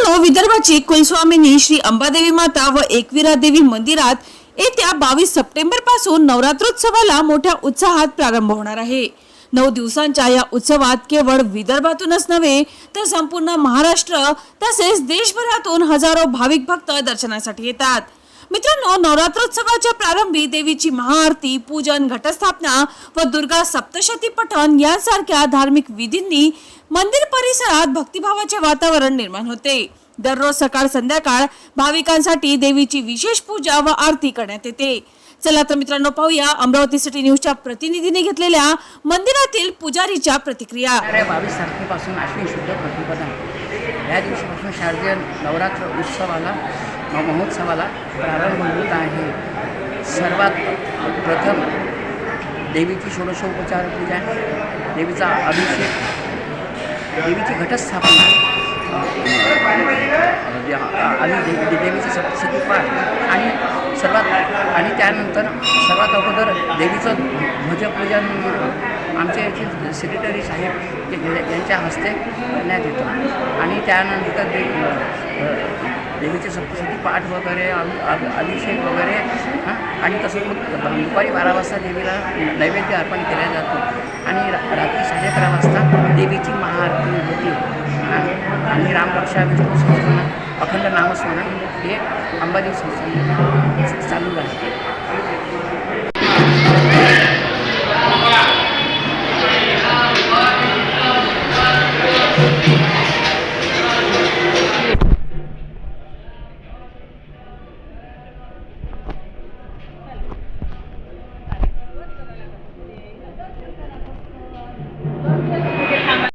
मित्रांनो विदर्भाची कुलस्वामिनी श्री अंबादेवी माता व एकविरा देवी मंदिरात येत्या बावीस सप्टेंबरपासून नवरात्रोत्सवाला मोठ्या उत्साहात प्रारंभ होणार आहे. नऊ दिवसांच्या या उत्सवात केवळ विदर्भातूनच नव्हे तर संपूर्ण महाराष्ट्र तसेच देशभरातून हजारो भाविक भक्त दर्शनासाठी येतात. मित्रांनो नवरात्रोत्सवाच्या प्रारंभी देवीची महाआरती पूजन घटस्थापना व दुर्गा सप्तशती पठण यांसारख्या धार्मिक विधींनी मंदिर परिसरात भक्तिभावाचे वातावरण निर्माण होते. दररोज सकाळ संध्याकाळ भाविकांसाठी देवीची विशेष पूजा व आरती करण्यात येते. चला तर मित्रांनो पाहूया अमरावती सिटी न्यूजच्या प्रतिनिधीने घेतलेल्या मंदिरातील पुजारीच्या प्रतिक्रिया. बावीस तारखेपासून अश्विन शुद्ध प्रतिपदा या दिवशीपासून शारदीय नवरात्र उत्सवाला महोत्सवाला प्रारंभ होत आहे. सर्वात प्रथम देवीची षोडशोपचार पूजा देवीचा अभिषेक देवीची घटस्थापना. आणि म्हणजे, देवीचं सप्तशती पाठ आणि सर्वात आणि त्यानंतर सर्वात अगोदर देवीचं ध्वजपूजन आमचे इथे सेक्रेटरी साहेब यांच्या हस्ते करण्यात येतं. आणि त्यानंतर दे देवीचे सप्तशती पाठ वगैरे अभिषेक वगैरे हां आणि तसं मग दुपारी बारा वाजता देवीला नैवेद्य अर्पण केला जातो. अकरा वाजता देवीची महाआरती होती. आणि रामरक्षा विष्णू संस्थान अखंड नामस्मरण हे अंबादेवी संस्थान चालू राहते